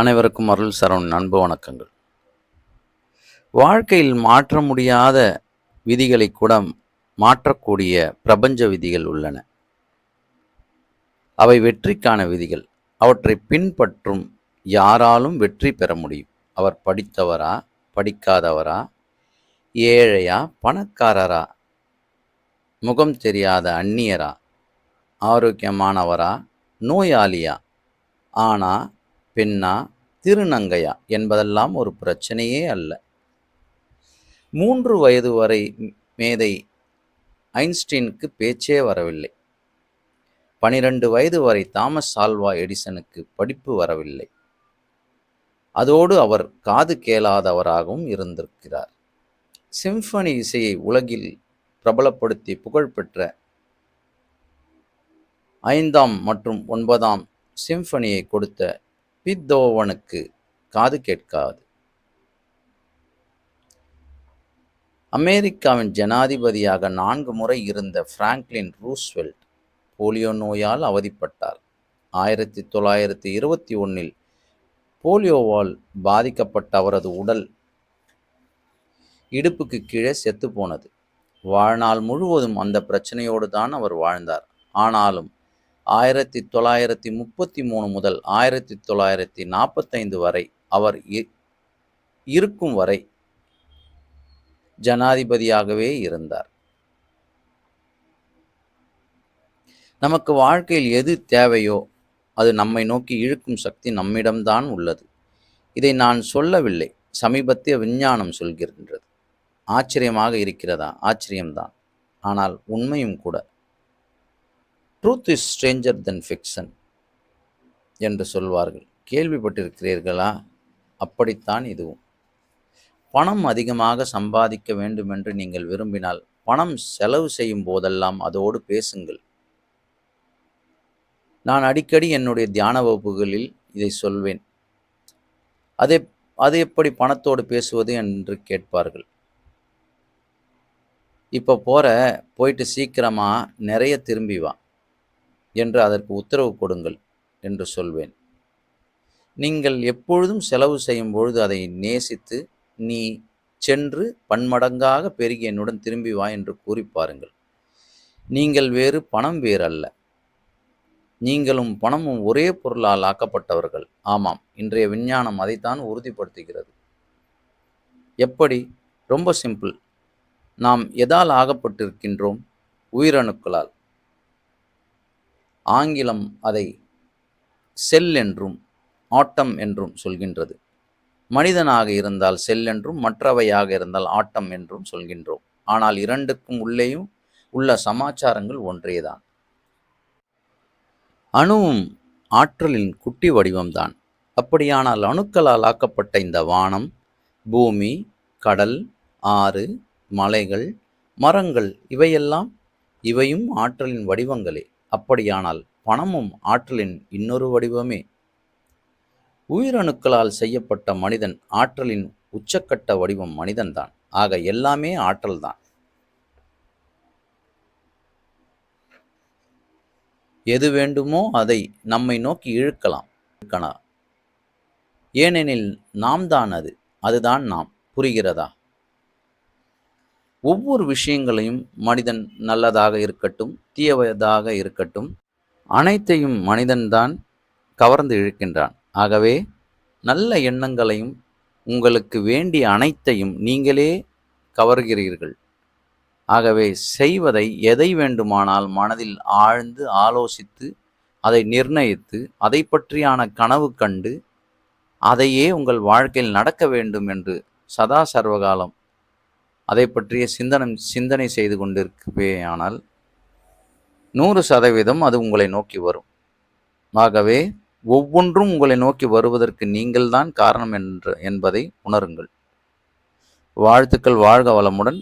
அனைவருக்கும் அருள் சரவணன் அன்பு வணக்கங்கள். வாழ்க்கையில் மாற்ற முடியாத விதிகளை கூட மாற்றக்கூடிய பிரபஞ்ச விதிகள் உள்ளன. அவை வெற்றிக்கான விதிகள். அவற்றை பின்பற்றும் யாராலும் வெற்றி பெற முடியும். அவர் படித்தவரா படிக்காதவரா ஏழையா பணக்காரரா முகம் தெரியாத அந்நியரா ஆரோக்கியமானவரா நோயாளியா ஆனால் பெண்ணா திருநங்கையா என்பதெல்லாம் ஒரு பிரச்சனையே அல்ல. மூன்று வயது வரை மேதை ஐன்ஸ்டீனுக்கு பேச்சே வரவில்லை. பனிரெண்டு வயது வரை தாமஸ் ஆல்வா எடிசனுக்கு படிப்பு வரவில்லை. அதோடு அவர் காது கேளாதவராகவும் இருந்திருக்கிறார். சிம்ஃபனி இசையை உலகில் பிரபலப்படுத்தி புகழ்பெற்ற ஐந்தாம் மற்றும் ஒன்பதாம் சிம்ஃபனியை கொடுத்த பித்தோவனுக்கு காது கேட்காது. அமெரிக்காவின் ஜனாதிபதியாக நான்கு முறை இருந்த பிராங்க்லின் ரூஸ்வெல்ட் போலியோ நோயால் அவதிப்பட்டார். ஆயிரத்தி தொள்ளாயிரத்தி இருபத்தி ஒன்றில் போலியோவால் பாதிக்கப்பட்ட அவரது உடல் இடுப்புக்கு கீழே செத்து போனது. வாழ்நாள் முழுவதும் அந்த பிரச்சனையோடு தான் அவர் வாழ்ந்தார். ஆனாலும் ஆயிரத்தி தொள்ளாயிரத்தி முப்பத்தி மூணு முதல் ஆயிரத்தி தொள்ளாயிரத்தி நாற்பத்தைந்து வரை அவர் இருக்கும் வரை ஜனாதிபதியாகவே இருந்தார். நமக்கு வாழ்க்கையில் எது தேவையோ அது நம்மை நோக்கி இழுக்கும் சக்தி நம்மிடம்தான் உள்ளது. இதை நான் சொல்லவில்லை. சமீபத்திய விஞ்ஞானம் சொல்கின்றது. ஆச்சரியமாக இருக்கிறதா? ஆச்சரியம்தான். ஆனால் உண்மையும் கூட truth is stranger than fiction என்று சொல்வார்கள். கேள்விப்பட்டிருக்கிறீர்களா? அப்படித்தான் இதுவும். பணம் அதிகமாக சம்பாதிக்க வேண்டும் என்று நீங்கள் விரும்பினால் பணம் செலவு செய்யும் போதெல்லாம் அதோடு பேசுங்கள். நான் அடிக்கடி என்னுடைய தியான வகுப்புகளில் இதை சொல்வேன். அதை அது எப்படி பணத்தோடு பேசுவது என்று கேட்பார்கள். இப்போ போகிற போயிட்டு சீக்கிரமாக நிறைய திரும்பி வா. என்று அதற்கு உத்தரவு கொடுங்கள் என்று சொல்வேன். நீங்கள் எப்பொழுதும் செலவு செய்யும் பொழுது அதை நேசித்து நீ சென்று பன்மடங்காக பெருகி என்னுடன் திரும்பி வா என்று கூறி பாருங்கள். நீங்கள் வேறு பணம் வேறு அல்ல நீங்களும் பணமும் ஒரே பொருளால் ஆக்கப்பட்டவர்கள். ஆமாம் இன்றைய விஞ்ஞானம் அதைத்தான் உறுதிப்படுத்துகிறது. எப்படி? ரொம்ப சிம்பிள். நாம் எதால் ஆகப்பட்டிருக்கின்றோம்? உயிரணுக்களால். ஆங்கிலம் அதை செல் என்றும் ஆட்டம் என்றும் சொல்கின்றது. மனிதனாக இருந்தால் செல் என்றும் மற்றவையாக இருந்தால் ஆட்டம் என்றும் சொல்கின்றோம். ஆனால் இரண்டுக்கும் உள்ளேயும் உள்ள சமாச்சாரங்கள் ஒன்றேதான். அணுவும் ஆற்றலின் குட்டி வடிவம்தான். அப்படியானால் அணுக்களால் ஆக்கப்பட்ட இந்த வானம் பூமி கடல் ஆறு மலைகள் மரங்கள் இவையெல்லாம் இவையும் ஆற்றலின் வடிவங்களே. அப்படியானால் பணமும் ஆற்றலின் இன்னொரு வடிவமே. உயிரணுக்களால் செய்யப்பட்ட மனிதன் ஆற்றலின் உச்சக்கட்ட வடிவம் மனிதன்தான். ஆக எல்லாமே ஆற்றல்தான். எது வேண்டுமோ அதை நம்மை நோக்கி இழுக்கலாம். இழுக்கலாம் ஏனெனில் நாம் தான் அது. அதுதான் நாம். புரிகிறதா? ஒவ்வொரு விஷயங்களையும் மனிதன் நல்லதாக இருக்கட்டும் தீயவதாக இருக்கட்டும் அனைத்தையும் மனிதன்தான் கவர்ந்து இழுக்கின்றான். ஆகவே நல்ல எண்ணங்களையும் உங்களுக்கு வேண்டிய அனைத்தையும் நீங்களே கவர்கிறீர்கள். ஆகவே செய்வதை எதை வேண்டுமானால் மனதில் ஆழ்ந்து ஆலோசித்து அதை நிர்ணயித்து அதை பற்றியான கனவு கண்டு அதையே உங்கள் வாழ்க்கையில் நடக்க வேண்டும் என்று சதா சர்வகாலம் அதை பற்றிய சிந்தனம் சிந்தனை செய்து கொண்டிருக்கவேயானால் நூறு சதவீதம் அது உங்களை நோக்கி வரும். ஆகவே ஒவ்வொன்றும் உங்களை நோக்கி வருவதற்கு நீங்கள்தான் காரணம் என்று என்பதை உணருங்கள். வாழ்த்துக்கள் வாழ்க வளமுடன்.